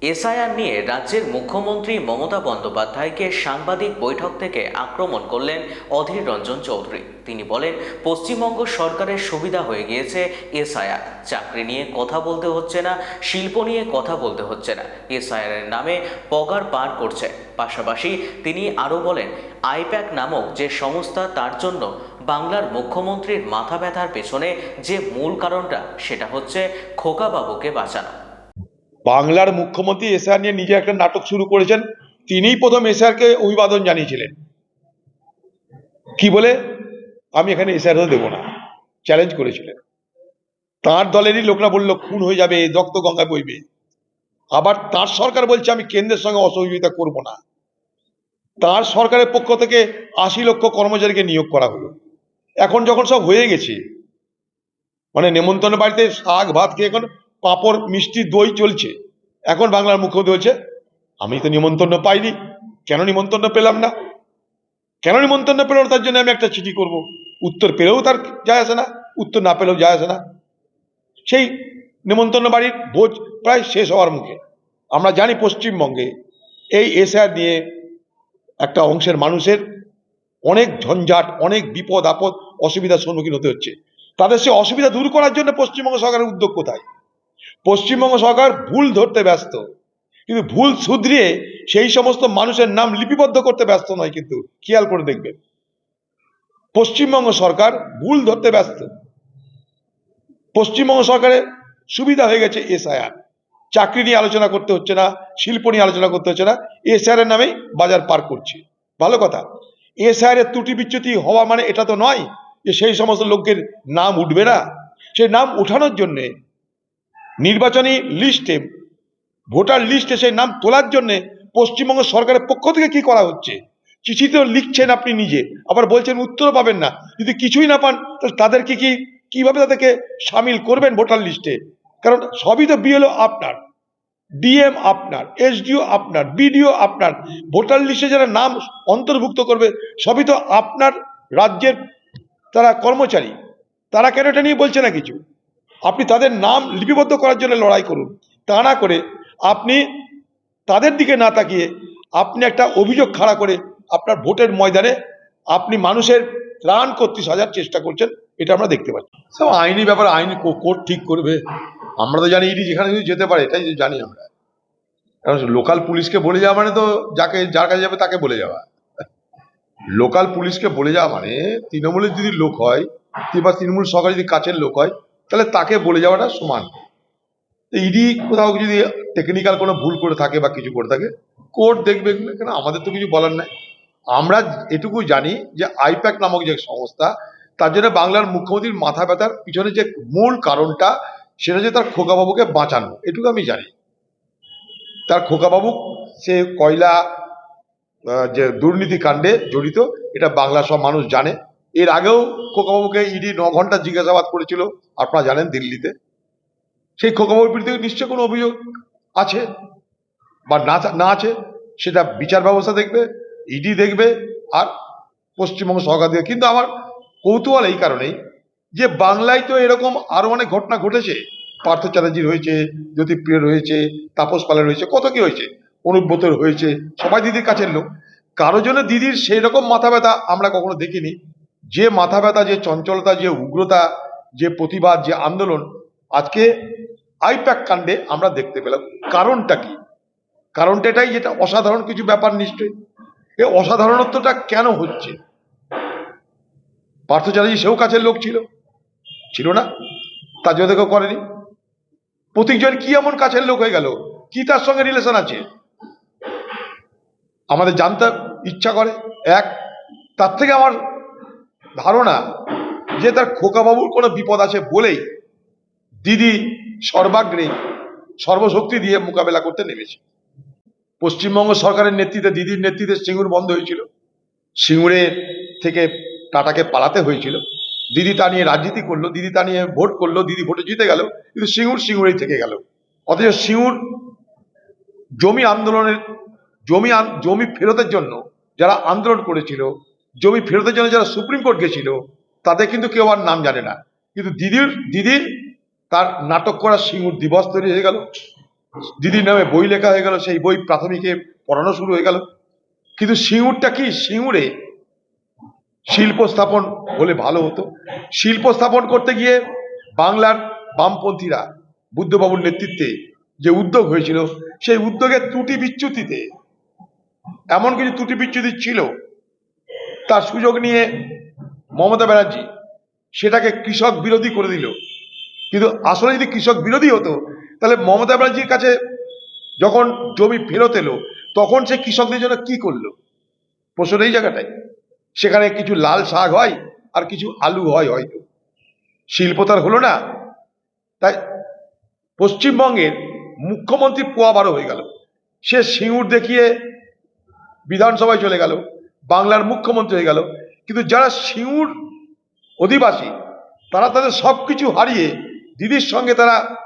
SIR নিয়ে রাজ্যের মুখ্যমন্ত্রী মমতা বন্দ্যোপাধ্যায়কে সাংবাদিক বৈঠক থেকে আক্রমণ করলেন অধীর রঞ্জন চৌধুরী। তিনি বলেন, পশ্চিমবঙ্গ সরকারের সুবিধা হয়ে গিয়েছে এসআইআর। চাকরি নিয়ে কথা বলতে হচ্ছে না, শিল্প নিয়ে কথা বলতে হচ্ছে না। এসআইআর এর নামে পগার পার করছে। পাশাপাশি তিনি আরও বলেন, আইপ্যাক নামক যে সংস্থা, তার জন্য বাংলার মুখ্যমন্ত্রীর মাথা ব্যথার পেছনে যে মূল কারণটা, সেটা হচ্ছে খোকাবাবুকে বাঁচানো। বাংলার মুখ্যমন্ত্রী এসআর নিয়ে নিজে একটা নাটক শুরু করেছেন, তিনিই প্রথম এসআরকে অভিবাদন জানিয়েছিলেন। কি বলে? আমি এখানে এসআর হতে দেবো না। চ্যালেঞ্জ করেছিলেন। তার দলেরই লোকরা বলল, খুন হয়ে যাবে রক্ত গঙ্গায় বইবে। আবার তার সরকার বলছে, আমি কেন্দ্রের সঙ্গে অসহযোগিতা করব না। তার সরকারের পক্ষ থেকে আশি লক্ষ কর্মচারীকে নিয়োগ করা হলো। এখন যখন সব হয়ে গেছে মানে নেমন্তন্ন বাড়িতে শাক ভাত খেয়ে এখন পাঁপড়, মিষ্টি, দই চলছে। এখন বাংলার মুখ্যমন্ত্রী বলছে, আমি তো নিমন্ত্রণ পাইনি। কেন নিমন্ত্রণ পেলাম না? কেন নিমন্ত্রণ পেলাম না? তার জন্য আমি একটা চিঠি করব। উত্তর পেলেও তার যায় আসে না, উত্তর না পেলেও যায় আসে না। সেই নিমন্ত্রণ বাড়ির ভোজ প্রায় শেষ হওয়ার মুখে। আমরা জানি পশ্চিমবঙ্গে এই এসআর নিয়ে একটা অংশের মানুষের অনেক ঝঞ্ঝাট, অনেক বিপদ, আপদ, অসুবিধার সম্মুখীন হতে হচ্ছে। তাদের সে অসুবিধা দূর করার জন্য পশ্চিমবঙ্গ সরকারের উদ্যোগ কোথায়? পশ্চিমবঙ্গ সরকার ভুল ধরতে ব্যস্ত। কিন্তু ভুল শুধরিয়ে সেই সমস্ত মানুষের নাম লিপিবদ্ধ করতে ব্যস্ত নয় কিন্তু, খেয়াল করে দেখবেন। পশ্চিমবঙ্গ সরকার ভুল ধরতে ব্যস্ত। পশ্চিমবঙ্গ সরকারের সুবিধা হয়ে গেছে এসআইআর। চাকরি নিয়ে আলোচনা করতে হচ্ছে না, শিল্প নিয়ে আলোচনা করতে হচ্ছে না এসআইআর এর নামেই বাজার পার করছে। ভালো কথা। এসআইআর এর ত্রুটি বিচ্যুতি হওয়া মানে এটা তো নয় যে সেই সমস্ত লোকের নাম উঠবে না। সেই নাম উঠানোর জন্যে নির্বাচনী লিস্টে, ভোটার লিস্টে সেই নাম তোলার জন্য পশ্চিমবঙ্গ সরকারের পক্ষ থেকে কি করা হচ্ছে? চিঠিতেও লিখছেন আপনি নিজে, আবার বলছেন উত্তরও পাবেন না। যদি কিছুই না পান তাদেরকে কি, কীভাবে তাদেরকে সামিল করবেন ভোটার লিস্টে? কারণ সবই তো বিএলও আপনার, ডিএম আপনার, এসডিও আপনার, বিডিও আপনার, ভোটার লিস্টে যারা নাম অন্তর্ভুক্ত করবে, সবই তো আপনার রাজ্যের তারা কর্মচারী। তারা কেন এটা নিয়ে বলছে না কিছু? আপনি তাদের নাম লিপিবদ্ধ করার জন্য লড়াই করুন। তা না করে আপনি তাদের দিকে না তাকিয়ে আপনি একটা অভিযোগ খাড়া করে আপনার ভোটের ময়দানে আপনি মানুষের ত্রাণ করতে সাজার চেষ্টা করছেন, এটা আমরা দেখতে পাচ্ছি। সব আইনি ব্যাপার, আইনি কোর্ট ঠিক করবে। আমরা তো জানি ইডি যেখানে যেতে পারে, এটাই জানি আমরা। কারণ লোকাল পুলিশকে বলে যাওয়া মানে তো যাকে, যার কাছে যাবে তাকে বলে যাওয়া। লোকাল পুলিশকে বলে যাওয়া মানে তৃণমূলের যদি লোক হয়, কিংবা তৃণমূল সরকার যদি কাছের লোক হয় তাহলে তাকে বলে যাওয়াটা সমান। ইডি কোথাও যদি টেকনিক্যাল কোনো ভুল করে থাকে বা কিছু করে থাকে কোর্ট দেখবে কেন আমাদের তো কিছু বলার নাই। আমরা এটুকু জানি যে আইপ্যাক নামক যে সংস্থা, তার জন্য বাংলার মুখ্যমন্ত্রীর মাথা ব্যথার পিছনে যে মূল কারণটা, সেটা যে তার খোকাবাবুকে বাঁচানো, এটুকু আমি জানি। তার খোকাবাবু, সে কয়লা যে দুর্নীতি কাণ্ডে জড়িত, এটা বাংলা সব মানুষ জানে। এর আগেও খোকাবাবুকে ইডি ন ঘণ্টা জিজ্ঞাসাবাদ করেছিল, আপনারা জানেন দিল্লিতে। সেই খোকাবাবুর বিরুদ্ধে নিশ্চয় কোনো অভিযোগ আছে বা না না আছে, সেটা বিচার ব্যবস্থা দেখবে, ইডি দেখবে আর পশ্চিমবঙ্গ সরকার দেখবে। কিন্তু আমার কৌতূহল এই কারণেই যে বাংলায় তো এরকম আরও অনেক ঘটনা ঘটেছে। পার্থ চ্যাটার্জির হয়েছে জ্যোতিপ্রিয় রয়েছে, তাপস পালের হয়েছে কত কি হয়েছে? অনুব্রতর হয়েছে, সবাই দিদির কাছের লোক। কারও জন্য দিদির সেই রকম মাথা ব্যথা আমরা কখনো দেখিনি। যে মাথা ব্যথা, যে চঞ্চলতা, যে উগ্রতা, যে প্রতিবাদ, যে আন্দোলন, আজকে আইপ্যাক কাণ্ডে আমরা দেখতে পেলাম। কারণটা কি? কারণটা এটাই যেটা অসাধারণ কিছু ব্যাপার নিশ্চয়ই। এই অসাধারণত্বটা কেন হচ্ছে? পার্থ চ্যাটার্জি সেও কাছের লোক ছিল। ছিল না। তার জন্য কেউ করেনি। প্রতীকজন কি এমন কাছের লোক হয়ে গেল? কি তার সঙ্গে রিলেশন আছে? আমাদের জানতে ইচ্ছা করে। এক, তার থেকে আমার ধারণা যে তার খোকাবাবুর কোনো বিপদ আছে বলেই দিদি সর্বাগ্রে সর্বশক্তি দিয়ে মোকাবেলা করতে নেমেছে। পশ্চিমবঙ্গ সরকারের নেতৃত্বে, দিদির নেতৃত্বে সিঙ্গুর বন্ধ হয়েছিল। সিঙ্গুরে থেকে টাটাকে পালাতে হয়েছিল। দিদি তা নিয়ে রাজনীতি করল, দিদি তা নিয়ে ভোট করল, দিদি ভোটে জিতে গেল, কিন্তু সিঙ্গুর সিঙ্গুরেই থেকে গেল। অথচ সিঙ্গুর জমি আন্দোলনের, জমি জমি ফেরতের জন্য যারা আন্দোলন করেছিল জমি ফেরতের জন্য যারা সুপ্রিম কোর্ট গেছিল, তাদের কিন্তু কেউ আর নাম জানে না। কিন্তু দিদির দিদির তার নাটক করা সিঙ্গুর দিবস তৈরি হয়ে গেল। দিদির নামে বই লেখা হয়ে গেল, সেই বই প্রাথমিকে পড়ানো শুরু হয়ে গেল। কিন্তু সিঙ্গুরটা কি? সিঙ্গুরে শিল্প স্থাপন হলে ভালো হতো। শিল্প স্থাপন করতে গিয়ে বাংলার বামপন্থীরা বুদ্ধবাবুর নেতৃত্বে যে উদ্যোগ হয়েছিল, সেই উদ্যোগের ত্রুটি বিচ্যুতিতে, এমন কিছু ত্রুটি বিচ্যুতি ছিল তার সুযোগ নিয়ে মমতা ব্যানার্জি সেটাকে কৃষক বিরোধী করে দিল। কিন্তু আসলে যদি কৃষক বিরোধী হতো, তাহলে মমতা ব্যানার্জির কাছে যখন জমি ফেরত এলো, তখন সে কৃষকদের জন্য কি করল? প্রশ্ন এই জায়গাটায়। সেখানে কিছু লাল শাক হয় আর কিছু আলু হয় হয়তো। শিল্প তার হলো না। তাই পশ্চিমবঙ্গের মুখ্যমন্ত্রী পোয়াবারও হয়ে গেল। সে সিঙ্গুর দেখিয়ে বিধানসভায় চলে গেল। বাংলার মুখ্যমন্ত্রী হয়ে গেল। কিন্তু যারা সিঙ্গুর অধিবাসী, তারা তাদের সব কিছু হারিয়ে দিদির সঙ্গে তারা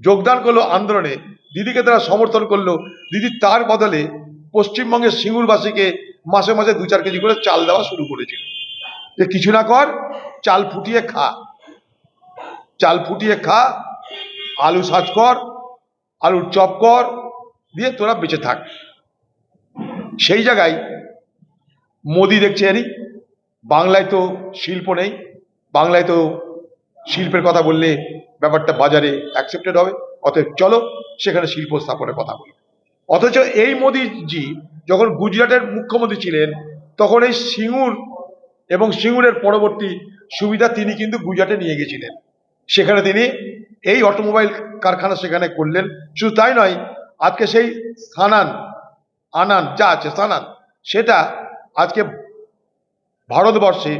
যোগদান করল আন্দোলনে, দিদিকে তারা সমর্থন করল। দিদি তার বদলে পশ্চিমবঙ্গের সিঙ্গুরবাসীকে মাসে মাসে দু চার কেজি করে চাল দেওয়া শুরু করেছিল। যে কিছু না কর, চাল ফুটিয়ে খা। চাল ফুটিয়ে খা, আলু সাজ কর, আলুর চপ কর, দিয়ে তোরা বেঁচে থাক। সেই জায়গায় মোদি দেখছে আরে বাংলায় তো শিল্প নেই, বাংলায় তো শিল্পের কথা বললে ব্যাপারটা বাজারে অ্যাকসেপ্টেড হবে। অতএব চলো সেখানে শিল্প স্থাপনের কথা বলি। অথচ এই মোদিজি যখন গুজরাটের মুখ্যমন্ত্রী ছিলেন, তখন এই সিঙ্গুর এবং সিঙ্গুরের পরবর্তী সুবিধা তিনি কিন্তু গুজরাটে নিয়ে গেছিলেন। সেখানে তিনি এই অটোমোবাইল কারখানা সেখানে করলেন। শুধু তাই নয়, আজকে সেই সানান, আনান যা আছে, সানান, সেটা আজকে ভারতবর্ষে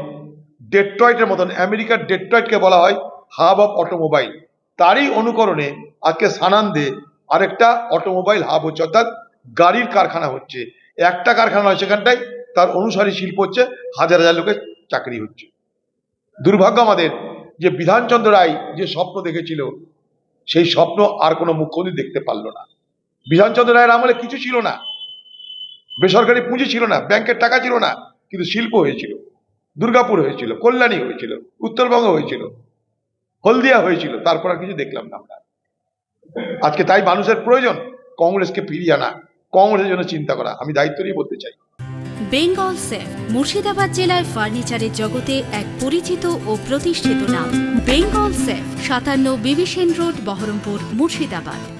ডেট্রয়েটের মতন, আমেরিকার ডেট্রয়েটকে বলা হয় হাব অফ অটোমোবাইল তারই অনুকরণে আজকে সানান্দে আরেকটা অটোমোবাইল হাব হচ্ছে, অর্থাৎ গাড়ির কারখানা হচ্ছে। একটা কারখানা নয়, সেখানটায় তার অনুসারী শিল্প হচ্ছে, হাজার হাজার লোকের চাকরি হচ্ছে। দুর্ভাগ্য আমাদের যে বিধানচন্দ্র রায় যে স্বপ্ন দেখেছিল, সেই স্বপ্ন আর কোনো মুখ্যমন্ত্রী দেখতে পারল না। বিধানচন্দ্র রায়ের আমলে কিছু ছিল না। বেসরকারি পুঁজি ছিল না, ব্যাংকের টাকা ছিল না, কিন্তু শিল্প হয়েছিল, দুর্গাপুর হয়েছিল, কল্যাণী হয়েছিল, উত্তরবঙ্গ হয়েছিল, হলদিয়া হয়েছিল, তারপর আর কিছু দেখলাম না আমরা। আজকে তাই মানুষের প্রয়োজন, কংগ্রেসকে ফিরিয়ে আনা, কংগ্রেসের জন্য চিন্তা করা, আমি দায়িত্ব নিয়ে বলতে চাই। বেঙ্গল সেফ, মুর্শিদাবাদ জেলায় ফার্নিচারের জগতে এক পরিচিত ও প্রতিষ্ঠিত নাম। বেঙ্গল সেফ, সাতান্ন বিবিসেন রোড, বহরমপুর, মুর্শিদাবাদ।